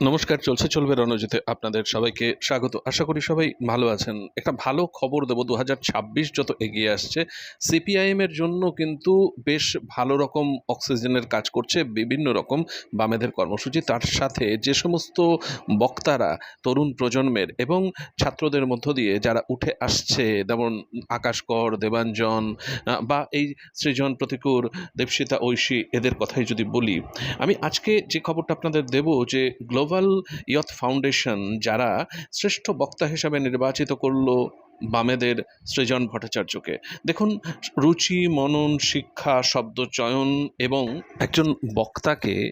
নমস্কার, চলছে চলবে রণজিতে আপনাদের সবাইকে স্বাগত। আশা করি সবাই ভালো আছেন। একটা ভালো খবর দেবো দু হাজার ছাব্বিশ যত এগিয়ে আসছে, সিপিআইএম এর জন্য কিন্তু বেশ ভালো রকম অক্সিজেনের কাজ করছে বিভিন্ন রকম বামেদের কর্মসূচি। তার সাথে যে সমস্ত বক্তারা, তরুণ প্রজন্মের এবং ছাত্রদের মধ্য দিয়ে যারা উঠে আসছে, যেমন আকাশ কর, দেবাঞ্জন বা এই সৃজন প্রতিকূর, দেবসিতা ঐশী, এদের কথাই যদি বলি, আমি আজকে যে খবরটা আপনাদের দেব যে গ্লোবাল ইয়থ ফাউন্ডেশন যারা শ্রেষ্ঠ বক্তা হিসাবে নির্বাচিত করল বামেদের সৃজন ভট্টাচার্যকে। দেখুন, রুচি, মনন, শিক্ষা, শব্দ, চয়ন এবং একজন বক্তাকে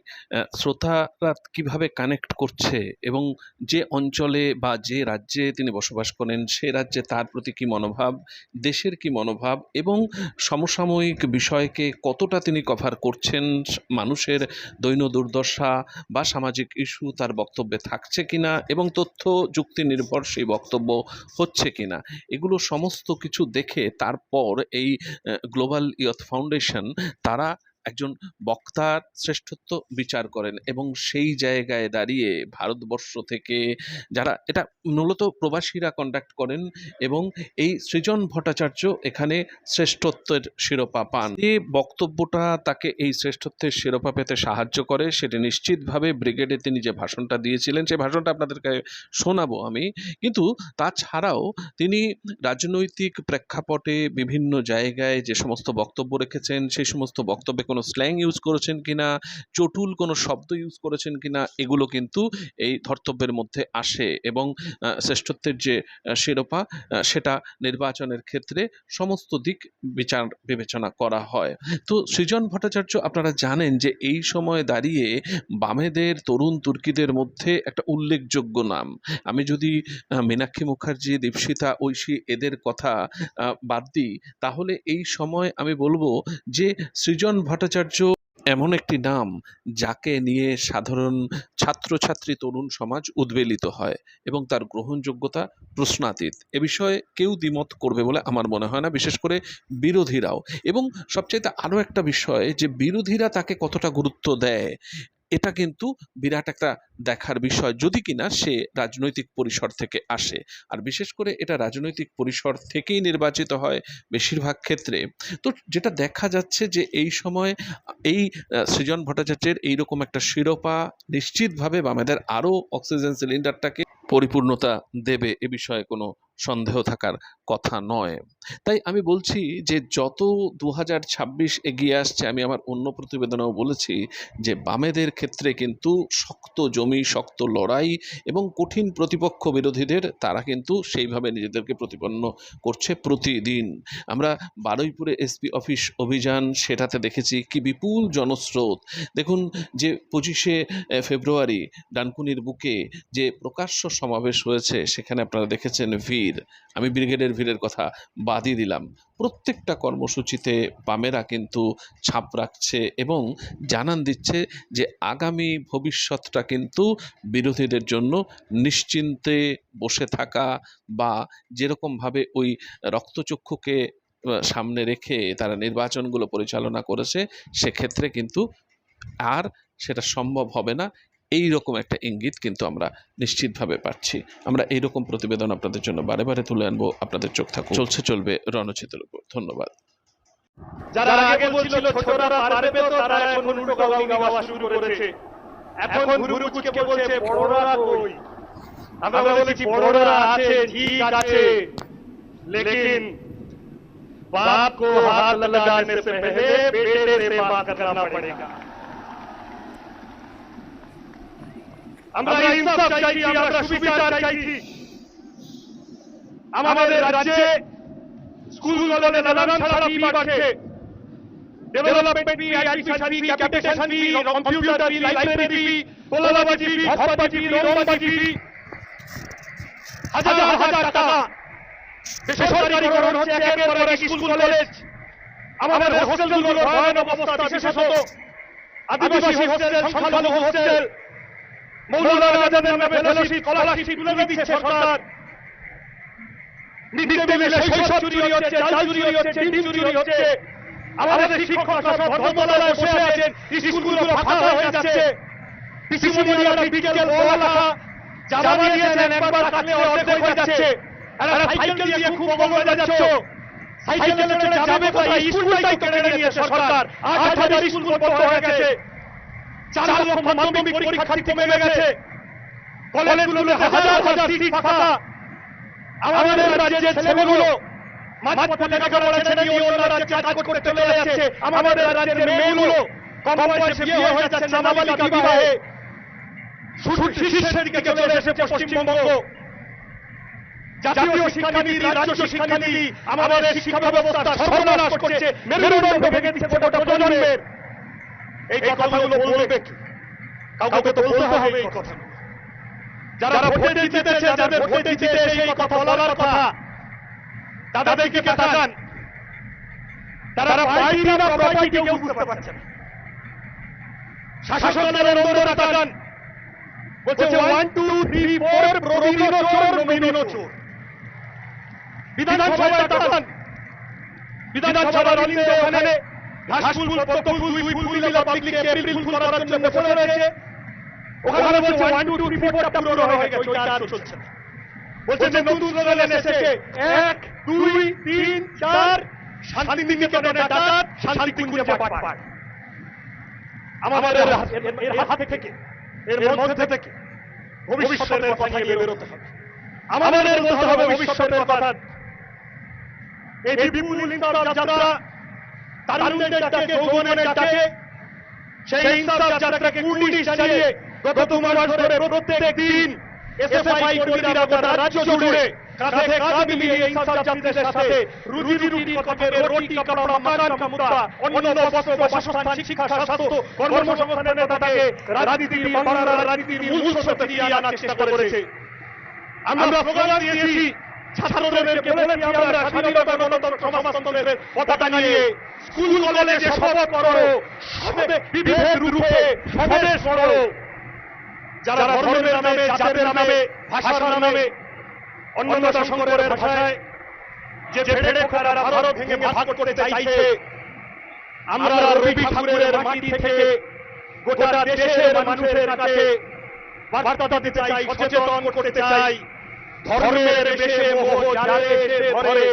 শ্রোতারা কীভাবে কানেক্ট করছে এবং যে অঞ্চলে বা যে রাজ্যে তিনি বসবাস করেন, সে রাজ্যে তার প্রতি কি মনোভাব, দেশের কি মনোভাব এবং সমসাময়িক বিষয়কে কতটা তিনি কভার করছেন, মানুষের দৈন দুর্দশা বা সামাজিক ইস্যু তার বক্তব্যে থাকছে কিনা এবং তথ্য যুক্তি নির্ভর সেই বক্তব্য হচ্ছে কিনা। এগুলো সমস্ত কিছু দেখে তারপর এই গ্লোবাল ইয়থ ফাউন্ডেশন তারা একজন বক্তার শ্রেষ্ঠত্ব বিচার করেন এবং সেই জায়গায় দাঁড়িয়ে ভারতবর্ষ থেকে যারা, এটা মূলত প্রবাসীরা কন্ডাক্ট করেন এবং এই সৃজন ভট্টাচার্য এখানে শ্রেষ্ঠত্বের শিরোপা পান। যে বক্তব্যটা তাকে এই শ্রেষ্ঠত্বের শিরোপা পেতে সাহায্য করে, সেটি নিশ্চিতভাবে ব্রিগেডে তিনি যে ভাষণটা দিয়েছিলেন সেই ভাষণটা আপনাদেরকে শোনাবো আমি। কিন্তু তাছাড়াও তিনি রাজনৈতিক প্রেক্ষাপটে বিভিন্ন জায়গায় যে সমস্ত বক্তব্য রেখেছেন, সেই সমস্ত বক্তব্যে কোনো স্ল্যাং ইউজ করেছেন কিনা, চটুল কোনো শব্দ ইউজ করেছেন কিনা, এগুলো কিন্তু এই ধর্তব্যের মধ্যে আসে এবং শ্রেষ্ঠত্বের যে শিরোপা সেটা নির্বাচনের ক্ষেত্রে সমস্ত দিক বিচার বিবেচনা করা হয়। তো সৃজন ভট্টাচার্য, আপনারা জানেন যে এই সময় দাঁড়িয়ে বামেদের, তরুণ তুর্কিদের মধ্যে একটা উল্লেখযোগ্য নাম। আমি যদি মীনাক্ষী মুখার্জি, দীপশিতা, ঐশী এদের কথা বাদ দিই, তাহলে এই সময় আমি বলব যে সৃজন ভট্টাচার্য এমন একটি নাম যাকে নিয়ে সাধারণ ছাত্রছাত্রী তরুণ সমাজ উদ্বেলিত হয় এবং তার গ্রহণযোগ্যতা প্রশ্নাতীত। এ বিষয়ে কেউ দ্বিমত করবে বলে আমার মনে হয় না, বিশেষ করে বিরোধীরাও। এবং সবচাইতে আরও একটা বিষয় যে বিরোধীরা তাকে কতটা গুরুত্ব দেয় এটা কিন্তু বিরাট একটা দেখার বিষয়। যদি কিনা সে রাজনৈতিক পরিসর থেকে আসে, আর বিশেষ করে এটা রাজনৈতিক পরিসর থেকেই নির্বাচিত হয় বেশিরভাগ ক্ষেত্রে। তো যেটা দেখা যাচ্ছে যে এই সময় এই সৃজন ভট্টাচার্যের এইরকম একটা শিরোপা নিশ্চিতভাবে বামেদের আরও অক্সিজেন সিলিন্ডারটাকে পরিপূর্ণতা দেবে এ বিষয়ে কোনো সন্দেহ থাকার কথা নয়। তাই আমি বলছি যে, যত দু হাজার ছাব্বিশ এগিয়ে আসছে, আমি আমার অন্য প্রতিবেদনেও বলেছি যে, বামেদের ক্ষেত্রে কিন্তু শক্ত জমি, শক্ত লড়াই এবং কঠিন প্রতিপক্ষ বিরোধীদের, তারা কিন্তু সেইভাবে নিজেদেরকে প্রতিপন্ন করছে প্রতিদিন। আমরা বারুইপুরে এসপি অফিস অভিযান সেটাতে দেখেছি কি বিপুল জনস্রোত। দেখুন যে, পঁচিশে ফেব্রুয়ারি ডানকুনির বুকে যে, প্রকাশ্য সমাবেশ হয়েছে, সেখানে আপনারা দেখেছেন ভিড়, আমি ব্রিগেডের ভিড়ের কথা বাদই দিলাম। প্রত্যেকটা কর্মসূচিতে বামেরা কিন্তু ছাপ রাখছে এবং জানান দিচ্ছে যে আগামী ভবিষ্যৎটা কিন্তু বিরোধীদের জন্য নিশ্চিন্তে বসে থাকা বা যেরকমভাবে ওই রক্তচক্ষুকে সামনে রেখে তারা নির্বাচনগুলো পরিচালনা করেছে, সেক্ষেত্রে কিন্তু আর সেটা সম্ভব হবে না। এই রকম একটা ইঙ্গিত কিন্তু আমরা নিশ্চিতভাবে পাচ্ছি আমরা এই রকম প্রতিবেদন আপনাদের জন্য বারে বারে তুলে আনবো আপনাদের চোখ থাকুক চলছে চলবে রণচিতের উপর ধন্যবাদ যারা আগে বলছিল ছোটরা পারবে তো তারা এখন উল্টো গাওয়ানি গাওয়া শুরু করেছে এখন গুরুকুচকে বলছে বড়রা কই আমরা বলেছি বড়রা আছে ঠিক আছে लेकिन बाप को हाथ लगाने से पहले बेटे से बात करना पड़ेगा আমরা ইনসাফ চাইছি আমরা সুবিচার চাইছি। আমাদের রাজ্যে স্কুলগুলোতে নানান ছাড়া ফি বাড়ছে development fee admission fee capitation fee computer fee library fee কোলাবাজি fee হসপাজি ফি রোমাবাজি ফি হাজার হাজার টাকা। বেসরকারিকরণ হচ্ছে একের পর এক স্কুল কলেজ। আমাদের হোস্টেলগুলোর ভয়ানক অবস্থা বিশেষত আদিবাসী হোস্টেল সংখ্যালঘু হোস্টেল মৌলানা আজাদের নামে ফেলোশিপ স্কলারশিপ তুলে দিচ্ছে সরকার। মিলে শৈশব চুরি হচ্ছে চাল চুরি হচ্ছে ডিম চুরি হচ্ছে। আমাদের শিক্ষক সব ধর্মতলায় বসে আছেন স্কুলগুলো ফাঁকা হয়ে যাচ্ছে। পিসিমনিয়া বিকেল বলা জামা দিয়েছেন একবার কাটলে অর্ধেক হয়ে যাচ্ছে। আরে সাইকেল দিয়ে খুব বগলে যাচ্ছ। সাইকেলে চড়ে যাবে কোথায়? স্কুলটাই কেড়ে নিয়েছে সরকার। আট হাজার স্কুল বন্ধ হয়ে গেছে। চার লক্ষ মাধ্যমিক পরীক্ষার্থী কমে গেছে। কলেজগুলোতে হাজার হাজার সিট ফাঁকা। আমাদের ছেলেগুলো রাজ্যে যাচ্ছে। আমাদের রাজ্যের মেয়েগুলো কম বয়সে বিয়ে হয়ে যাচ্ছে নাবালিকা বিবাহে। শীর্ষের দিকে চলে এসেছে পশ্চিমবঙ্গ। জাতীয় শিক্ষানীতি রাজ্য শিক্ষানীতি আমাদের শিক্ষা ব্যবস্থা সর্বনাশ করছে। মেরুদণ্ড ভেঙে দিচ্ছে গোটা প্রজন্মের। এই কথাগুলো বলবে কি? কাউকে তো বলতে হবে এই কথা। যারা ভোটে জিতেছে যাদের ভোটে জিতে এই কথা বলার কথা। তাদেরকে তাকান তারা পার্টি না প্রপার্টি কেউ বুঝতে পারছে না। শাসনের অন্দর তাকান বলছে ওয়ান টু থ্রি ফোর প্রবীণ চোর নবীন চোর। বিধানসভায় তাকান বিধানসভার অলিন্দে ওখানে ঘাসফুল পদ্মফুল দুই ফুল মিলে পাবলিককে এপ্রিল ফুল করার জন্য বসে রয়েছে। ওখানে বলছে ওয়ান টু থ্রি ফোরটা পুরো হয়ে গেছে ওইটা আর চলছে না। বলছে যে নতুন স্লোগান এসেছে এক দুই তিন চার ডাকাত আমাদের হাত- থেকে এর মধ্যে থেকে ভবিষ্যতের কথা নিয়ে বেরোতে হবে। আমাদের বলতে হবে ভবিষ্যতের কথা। এই বিপুল যাত্রা তারুণ্যের ডাকে যৌবনের ডাকে সেই ইনসাফ যাত্রাকে কুর্নিশ জানিয়ে গত দু মাস ধরে প্রত্যেক দিন এসএফআই কর্মীরা গোটা রাজ্য জুড়ে কাঁধে কাঁধ মিলিয়ে ইনসাফ যাত্রীদের সাথে রুজি রুটি থেকে রুটি কাপড় মাকান কামুতা অন্য বস্ত্র বাসস্থান শিক্ষা স্বাস্থ্য কর্মসংস্থানের তাকে রাজনীতির বাংলার রাজনীতির মূল স্রোতে ফিরিয়ে আনার চেষ্টা করেছে। আমরা দিয়েছি ছাত্রদেরকে বলেছি আমরা স্বাধীনতা গণতন্ত্র সমাজতন্ত্রের পতাকা নিয়ে স্কুল কলেজে শপথ করো বিভেদ রূপে সমাবেশ করো। যারা ধর্মের নামে জাতের নামে ভাষার নামে অন্যতা শঙ্করের ভাষায় যে ভেড়ে খোঁড়ারা ভারত ভেঙে ভাগ করতে চাইছে আমরা রবি ঠাকুরের মাটি থেকে গোটা দেশের মানুষের কাছে বার্তা দিতে চাই সচেতন করতে চাই। ধর্মের বেশে মোহ জালে এসে ধরে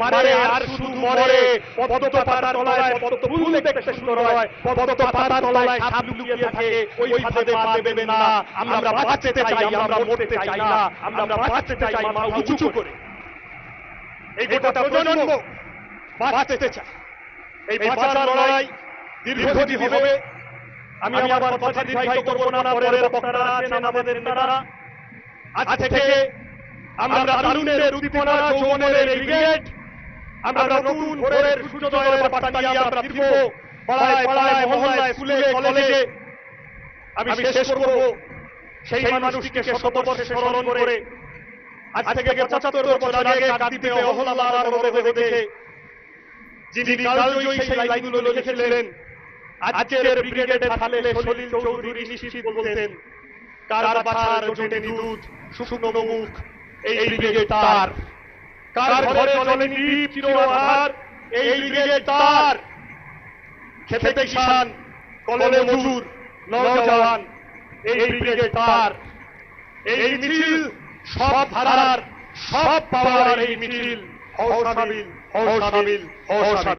মারে আর শুধু মরে। পদ্ম তলায় পদ্ম ফুল দেখতে সুন্দর হয়। পদ্ম তলায় সাপ লুকিয়ে থাকে ওই ফাঁদে পা দেবেন না। আমরা বাঁচতে চাই আমরা মরতে চাই না। আমরা বাঁচতে চাই মাথা উঁচু করে। এই গোটা প্রজন্ম বাঁচতে চায়। এই বাঁচার লড়াই দীর্ঘজীবী হবে। আমি আমার কথা দীর্ঘায়িত করব না পরের বক্তারা আছেন আমাদের নেতারা। আজ থেকে আমরা তারুণের উদ্দীপনা যৌবনের ব্রিগেড আমরা নতুন ভোরের সূর্যোদয়ের বার্তা নিয়ে আমরা ফিরব। পাড়ায় পাড়ায় মহল্লায় স্কুলে কলেজে আমি শেষ করব। সেই মানুষটিকে শতবর্ষে স্মরণ করে আজ থেকে পঁচাত্তর বছর আগে কাঁদিতে অহল্লার মরদেহ দেখে যিনি কালজয়ী সেই লাইনগুলো লিখেছিলেন। আজকের ব্রিগেডে থাকলে সলিল চৌধুরী বলতেন। কার বাছার জোটেনি দুধ শুকনো মুখ এই ব্রিগেড তার। কার ঘরে চলেনি দীপ চির আধার এই ব্রিগেড তার। খেতে কিষান কলে মজুর। নওজওয়ান এই ব্রিগেড তার। এই মিছিল সব ধারার সব পাওয়ার এই মিছিল। হও সামিল হও সামিল হও সামিল